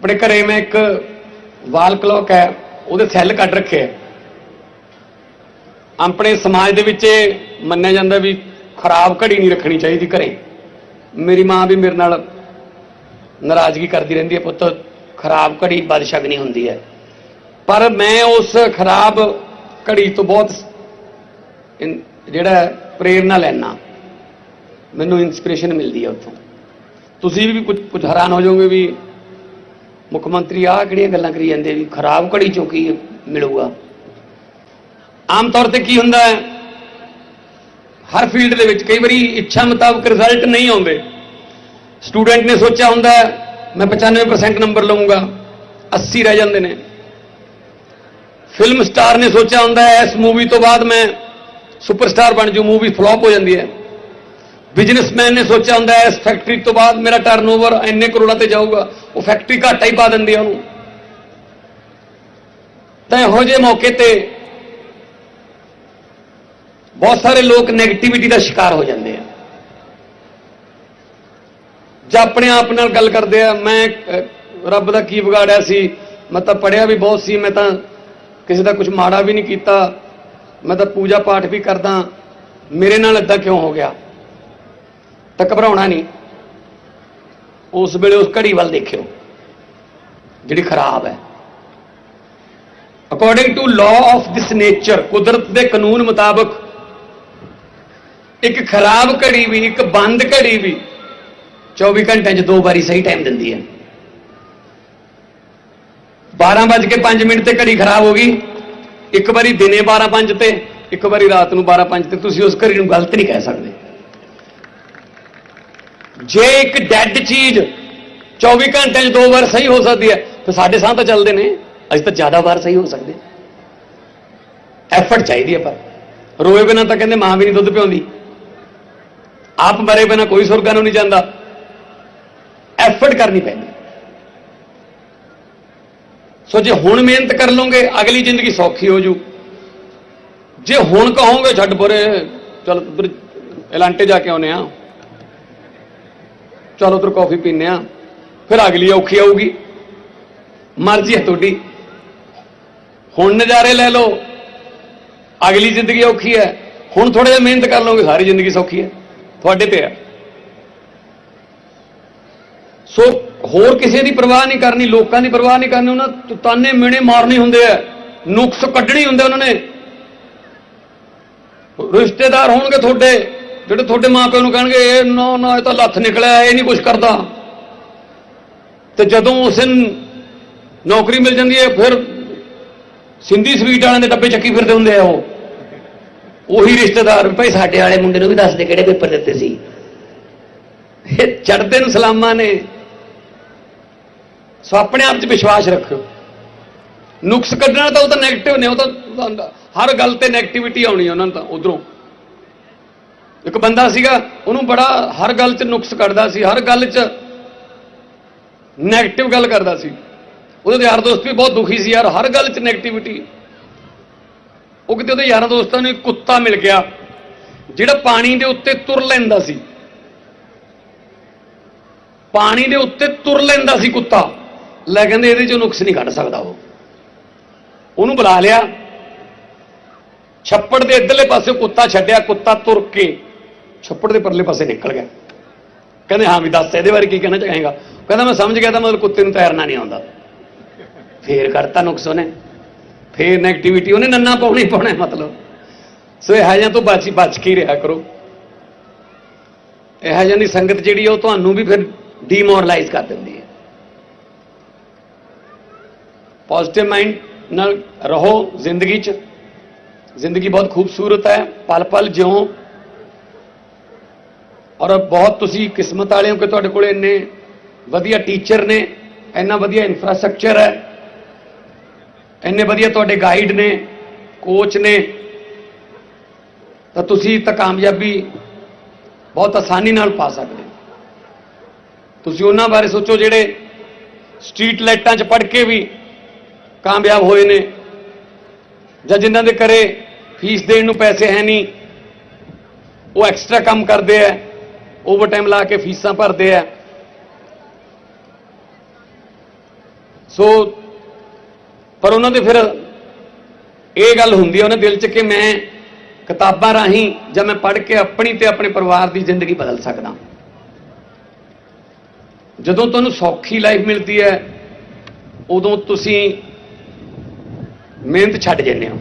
ਆਪਣੇ ਘਰੇ ਮੈਂ ਇੱਕ ਵਾਲ ਕਲੌਕ ਹੈ ਉਹਦੇ ਸੈੱਲ ਕੱਢ ਰੱਖੇ ਆਪਣੇ ਸਮਾਜ ਦੇ ਵਿੱਚ ਇਹ ਮੰਨਿਆ ਜਾਂਦਾ ਵੀ ਖਰਾਬ ਘੜੀ ਨਹੀਂ ਰੱਖਣੀ ਚਾਹੀਦੀ ਘਰੇ। ਮੇਰੀ ਮਾਂ ਵੀ ਮੇਰੇ ਨਾਲ ਨਾਰਾਜ਼ਗੀ ਕਰਦੀ ਰਹਿੰਦੀ ਹੈ ਪੁੱਤ ਖਰਾਬ ਘੜੀ ਬਦਸ਼ਗਨੀ ਹੁੰਦੀ ਹੈ। ਪਰ ਮੈਂ ਉਸ ਖਰਾਬ ਘੜੀ ਤੋਂ ਬਹੁਤ ਜਿਹੜਾ ਹੈ, ਪ੍ਰੇਰਨਾ ਲੈਣਾ ਮੈਨੂੰ ਇਨਸਪੀਰੇਸ਼ਨ ਮਿਲਦੀ ਹੈ ਉੱਥੋਂ। ਤੁਸੀਂ ਵੀ ਕੁਝ ਕੁਝ ਹੈਰਾਨ ਹੋ ਜਾਓਗੇ ਵੀ ਮੁੱਖ ਮੰਤਰੀ ਆਹ ਕਿਹੜੀਆਂ ਗੱਲਾਂ ਕਰੀ ਜਾਂਦੇ ਵੀ ਖਰਾਬ ਘੜੀ ਚੋਂ ਕੀ ਮਿਲੂਗਾ? ਆਮ ਤੌਰ ਤੇ ਕੀ ਹੁੰਦਾ ਹੈ? ਹਰ ਫੀਲਡ ਦੇ ਵਿੱਚ ਕਈ ਵਾਰੀ ਇੱਛਾ ਮੁਤਾਬਕ ਰਿਜ਼ਲਟ ਨਹੀਂ ਆਉਂਦੇ। ਸਟੂਡੈਂਟ ਨੇ ਸੋਚਿਆ ਹੁੰਦਾ ਮੈਂ 95% ਨੰਬਰ ਲਵਾਂਗਾ 80 ਰਹਿ ਜਾਂਦੇ ਨੇ। ਫਿਲਮ ਸਟਾਰ ਨੇ ਸੋਚਿਆ ਹੁੰਦਾ ਇਸ ਮੂਵੀ ਤੋਂ ਬਾਅਦ ਮੈਂ ਸੁਪਰਸਟਾਰ ਬਣ ਜੂ ਮੂਵੀ ਫਲॉप ਹੋ ਜਾਂਦੀ ਹੈ। ਬਿਜ਼ਨਸਮੈਨ ਨੇ ਸੋਚਿਆ ਹੁੰਦਾ ਇਸ ਫੈਕਟਰੀ ਤੋਂ ਬਾਅਦ ਮੇਰਾ ਟਰਨਓਵਰ ਇੰਨੇ ਕਰੋੜਾਂ ਤੇ ਜਾਊਗਾ। ਉਹ ਫੈਕਟਰੀ ਘਾਟਾ ਹੀ ਪਾ ਦਿੰਦੀ ਹੈ ਉਹਨੂੰ। ਤਾਂ ਇਹੋ ਜਿਹੇ ਮੌਕੇ ਤੇ ਬਹੁਤ ਸਾਰੇ ਲੋਕ 네ਗੇਟਿਵਿਟੀ ਦਾ ਸ਼ਿਕਾਰ ਹੋ ਜਾਂਦੇ ਆ। ਜਾਂ ਆਪਣੇ ਆਪ ਨਾਲ ਗੱਲ ਕਰਦੇ ਆ, ਮੈਂ ਰੱਬ ਦਾ ਕੀ ਵਿਗਾੜਿਆ ਸੀ, ਮੈਂ ਤਾਂ ਪੜਿਆ ਵੀ ਬਹੁਤ ਸੀ, ਮੈਂ ਤਾਂ ਕਿਸੇ ਦਾ ਕੁਝ ਮਾੜਾ ਵੀ ਨਹੀਂ ਕੀਤਾ, ਮੈਂ ਤਾਂ ਪੂਜਾ ਪਾਠ ਵੀ ਕਰਦਾ, ਮੇਰੇ ਨਾਲ ਇਦਾਂ ਕਿਉਂ ਹੋ ਗਿਆ? ਤਾਂ ਘਬਰਾਉਣਾ ਨਹੀਂ। ਉਸ ਵੇਲੇ ਉਸ ਘੜੀ ਵੱਲ ਦੇਖਿਓ, ਜਿਹੜੀ ਖਰਾਬ ਹੈ। According to law of this nature ਕੁਦਰਤ ਦੇ ਕਾਨੂੰਨ ਮੁਤਾਬਕ ਇੱਕ ਖਰਾਬ ਘੜੀ ਵੀ, ਇੱਕ ਬੰਦ ਘੜੀ ਵੀ 24 ਘੰਟਿਆਂ 'ਚ ਦੋ ਵਾਰੀ ਸਹੀ ਟਾਈਮ ਦਿੰਦੀ ਹੈ। 12:05 ਮਿੰਟ ਤੇ ਘੜੀ ਖਰਾਬ ਹੋ ਗਈ। ਇੱਕ ਵਾਰੀ ਦਿਨੇ 12:05 ਤੇ, ਇੱਕ ਵਾਰੀ ਰਾਤ ਨੂੰ 12:05 ਤੇ। ਤੁਸੀਂ ਉਸ ਘੜੀ ਨੂੰ ਗਲਤ ਨਹੀਂ ਕਹਿ ਸਕਦੇ। ਜੇ ਇੱਕ ਡੈੱਡ ਚੀਜ਼ 24 ਘੰਟਿਆਂ 'ਚ ਦੋ ਵਾਰ ਸਹੀ ਹੋ ਸਕਦੀ ਹੈ, ਤਾਂ ਸਾਡੇ ਸਾਹ ਤਾਂ ਚੱਲਦੇ ਨੇ। ਅੱਜ ਤਾਂ ਜ਼ਿਆਦਾ ਵਾਰ ਸਹੀ ਹੋ ਸਕਦੇ। ਐਫਰਟ ਚਾਹੀਦੀ ਹੈ ਪਰ ਰੋਏ ਬਿਨਾਂ ਤਾਂ ਕਹਿੰਦੇ ਮਾਂ ਵੀ ਨਹੀਂ ਦੁੱਧ ਪਿਆਉਂਦੀ ਆਪ ਮਰੇ ਬਿਨਾਂ ਕੋਈ ਸੁਰਗਾਂ ਨੂੰ ਨਹੀਂ ਜਾਂਦਾ। ਐਫਰਟ ਕਰਨੀ ਪੈਂਦੀ। ਸੋ ਜੇ ਹੁਣ ਮਿਹਨਤ ਕਰ ਲਓਗੇ, ਅਗਲੀ ਜ਼ਿੰਦਗੀ ਸੌਖੀ ਹੋ ਜੂ। ਜੇ ਹੁਣ ਕਹੋਗੇ, ਛੱਡ ਪਰੇ, ਚਲ ਉਧਰ ਐਲਾਂਟੇ ਜਾ ਕੇ ਆਉਨੇ ਆ ਚਲ ਉਧਰ ਕਾਫੀ ਪੀਨੇ ਆ ਫਿਰ ਅਗਲੀ ਔਖੀ ਆਊਗੀ। ਮਰਜ਼ੀ ਹੈ ਤੁਹਾਡੀ। ਹੁਣ ਨਜ਼ਾਰੇ ਲੈ ਲਓ। ਅਗਲੀ ਜ਼ਿੰਦਗੀ ਔਖੀ ਹੈ। ਹੁਣ ਥੋੜਾ ਜਿਹਾ ਮਿਹਨਤ ਕਰ ਲਓਗੇ, ਸਾਰੀ ਜ਼ਿੰਦਗੀ ਸੌਖੀ ਹੈ। ਤੁਹਾਡੇ ਤੇ ਹੈ। ਸੋ ਹੋਰ ਕਿਸੇ ਦੀ ਪਰਵਾਹ ਨਹੀਂ ਕਰਨੀ, ਲੋਕਾਂ ਦੀ ਪਰਵਾਹ ਨਹੀਂ ਕਰਨੀ, ਉਹਨਾਂ ਤੋਂ ਤਾਨੇ ਮਿਹਣੇ ਮਾਰਨੇ ਹੁੰਦੇ ਆ। ਨੁਕਸ ਕੱਢਣੀ ਹੁੰਦੇ ਉਹਨਾਂ ਨੇ। ਰਿਸ਼ਤੇਦਾਰ ਹੋਣਗੇ ਤੁਹਾਡੇ। ਜਿਹੜੇ ਤੁਹਾਡੇ ਮਾਪਿਆਂ ਨੂੰ ਕਹਿਣਗੇ, ਇਹ ਨਾ ਨਾ, ਇਹ ਤਾਂ ਲੱਥ ਨਿਕਲਿਆ, ਇਹ ਨਹੀਂ ਕੁਝ ਕਰਦਾ। ਤੇ ਜਦੋਂ ਉਸ ਦਿਨ ਨੌਕਰੀ ਮਿਲ ਜਾਂਦੀ ਹੈ, ਫਿਰ ਸਿੰਧੀ ਸਵੀਟ ਵਾਲਿਆਂ ਦੇ ਡੱਬੇ ਚੱਕੀ ਫਿਰਦੇ ਹੁੰਦੇ ਆ ਉਹ। ਉਹੀ ਰਿਸ਼ਤੇਦਾਰ ਭਾਈ ਸਾਡੇ ਵਾਲੇ ਮੁੰਡੇ ਨੂੰ ਵੀ ਦੱਸਦੇ ਕਿਹੜੇ ਪੇਪਰ ਦਿੱਤੇ ਸੀ। ਇਹ ਚੜਦੇ ਨੂੰ ਸਲਾਮਾਂ ਨੇ। ਸੋ ਆਪਣੇ ਆਪ 'ਚ ਵਿਸ਼ਵਾਸ ਰੱਖਿਓ। ਨੁਕਸ ਕੱਢਣਾ ਤਾਂ ਉਹ ਤਾਂ 네ਗੇਟਿਵ ਨੇ, ਉਹ ਤਾਂ ਹਰ ਗੱਲ ਤੇ 네ਗੇਟਿਵਿਟੀ ਆਉਣੀ ਹੈ ਉਹਨਾਂ ਨੂੰ ਤਾਂ, ਉਧਰੋਂ। ਇੱਕ ਬੰਦਾ ਸੀਗਾ, ਉਹਨੂੰ ਬੜਾ ਹਰ ਗੱਲ 'ਚ ਨੁਕਸ ਕੱਢਦਾ ਸੀ, ਹਰ ਗੱਲ 'ਚ ਨੈਗੇਟਿਵ ਗੱਲ ਕਰਦਾ ਸੀ। ਉਹਦੇ ਯਾਰ ਦੋਸਤ ਵੀ ਬਹੁਤ ਦੁਖੀ ਸੀ ਯਾਰ, ਹਰ ਗੱਲ 'ਚ ਨੈਗੇਟਿਵਿਟੀ ਉਹ ਕਿਤੇ ਉਹਦੇ ਯਾਰਾਂ ਦੋਸਤਾਂ ਨੂੰ ਇੱਕ ਕੁੱਤਾ ਮਿਲ ਗਿਆ, ਜਿਹੜਾ ਪਾਣੀ ਦੇ ਉੱਤੇ ਤੁਰ ਲੈਂਦਾ ਸੀ। ਪਾਣੀ ਦੇ ਉੱਤੇ ਤੁਰ ਲੈਂਦਾ ਸੀ ਕੁੱਤਾ, ਲੈ ਕਹਿੰਦੇ ਇਹਦੇ ਚੋਂ ਨੁਕਸ ਨਹੀਂ ਕੱਢ ਸਕਦਾ ਉਹ। ਉਹਨੂੰ ਬੁਲਾ ਲਿਆ, ਛੱਪੜ ਦੇ ਇੱਧਰਲੇ ਪਾਸੇ ਕੁੱਤਾ ਛੱਡਿਆ, ਕੁੱਤਾ ਤੁਰ ਕੇ ਛੱਪੜ ਦੇ ਪਰਲੇ ਪਾਸੇ ਨਿਕਲ ਗਿਆ। ਕਹਿੰਦੇ, ਹਾਂ ਵੀ ਦੱਸ, ਇਹਦੇ ਬਾਰੇ ਕੀ ਕਹਿਣਾ ਚਾਹੇਗਾ? ਕਹਿੰਦਾ, ਮੈਂ ਸਮਝ ਗਿਆ ਤਾਂ ਮਤਲਬ ਕੁੱਤੇ ਨੂੰ ਤੈਰਨਾ ਨਹੀਂ ਆਉਂਦਾ। ਫੇਰ ਕਰਤਾ ਨੁਕਸ ਉਹਨੇ। ਫੇਰ 네ਗੇਟਿਵਿਟੀ ਉਹਨੇ ਨੰਨਾ ਪਾਉਣੀ ਪਾਉਣਾ ਮਤਲਬ। ਸੋ ਇਹ ਜਿਹਾ ਤੋਂ ਬਚ ਬਚ ਕੇ ਰਿਹਾ ਕਰੋ। ਇਹ ਦੀ ਸੰਗਤ ਜਿਹੜੀ ਆ, ਉਹ ਤੁਹਾਨੂੰ ਵੀ ਫਿਰ ਡੀਮੋਰਲਾਈਜ਼ ਕਰ ਦਿੰਦੀ ਹੈ। ਪੋਜ਼ਿਟਿਵ ਮਾਈਂਡ ਨਾਲ ਰਹੋ ਜ਼ਿੰਦਗੀ 'ਚ। ਜ਼ਿੰਦਗੀ ਬਹੁਤ ਖੂਬਸੂਰਤ ਹੈ। ਪਲ ਪਲ ਜਿਉਂ ਔਰ ਬਹੁਤ ਤੁਸੀਂ ਕਿਸਮਤ ਵਾਲੇ ਹੋ ਕਿ ਤੁਹਾਡੇ ਕੋਲ ਇੰਨੇ ਵਧੀਆ ਟੀਚਰ ਨੇ, ਇੰਨਾ ਵਧੀਆ ਇਨਫਰਾਸਟ੍ਰਕਚਰ ਹੈ, ਇੰਨੇ ਵਧੀਆ ਤੁਹਾਡੇ ਗਾਈਡ ਨੇ ਕੋਚ ਨੇ, ਤਾਂ ਤੁਸੀਂ ਤਾਂ ਕਾਮਯਾਬੀ ਬਹੁਤ ਆਸਾਨੀ ਨਾਲ ਪਾ ਸਕਦੇ ਤੁਸੀਂ ਉਹਨਾਂ ਬਾਰੇ ਸੋਚੋ ਜਿਹੜੇ ਸਟਰੀਟ ਲਾਈਟਾਂ 'ਚ ਪੜ ਕੇ ਵੀ ਕਾਮਯਾਬ ਹੋਏ ਨੇ, ਜਾਂ ਜਿਨ੍ਹਾਂ ਦੇ ਘਰੇ ਫੀਸ ਦੇਣ ਨੂੰ ਪੈਸੇ ਹੈ ਨਹੀਂ, ਉਹ ਐਕਸਟਰਾ ਕੰਮ ਕਰਦੇ ਆ ਓਵਰਟਾਈਮ ਲਾ ਕੇ ਫੀਸਾਂ ਭਰਦੇ ਆ। ਸੋ, ਪਰ ਉਹਨਾਂ ਦੇ ਫਿਰ ਇਹ ਗੱਲ ਹੁੰਦੀ ਹੈ ਉਹਨਾਂ ਦਿਲ 'ਚ ਕਿ ਮੈਂ ਕਿਤਾਬਾਂ ਰਾਹੀਂ ਜਾਂ ਮੈਂ ਪੜ੍ਹ ਕੇ ਆਪਣੀ ਤੇ ਆਪਣੇ ਪਰਿਵਾਰ ਦੀ ਜ਼ਿੰਦਗੀ ਬਦਲ ਸਕਦਾ। ਜਦੋਂ ਤੁਹਾਨੂੰ ਸੌਖੀ ਲਾਈਫ ਮਿਲਦੀ ਹੈ, ਉਦੋਂ ਤੁਸੀਂ ਮਿਹਨਤ ਛੱਡ ਜਾਂਦੇ ਹੋ।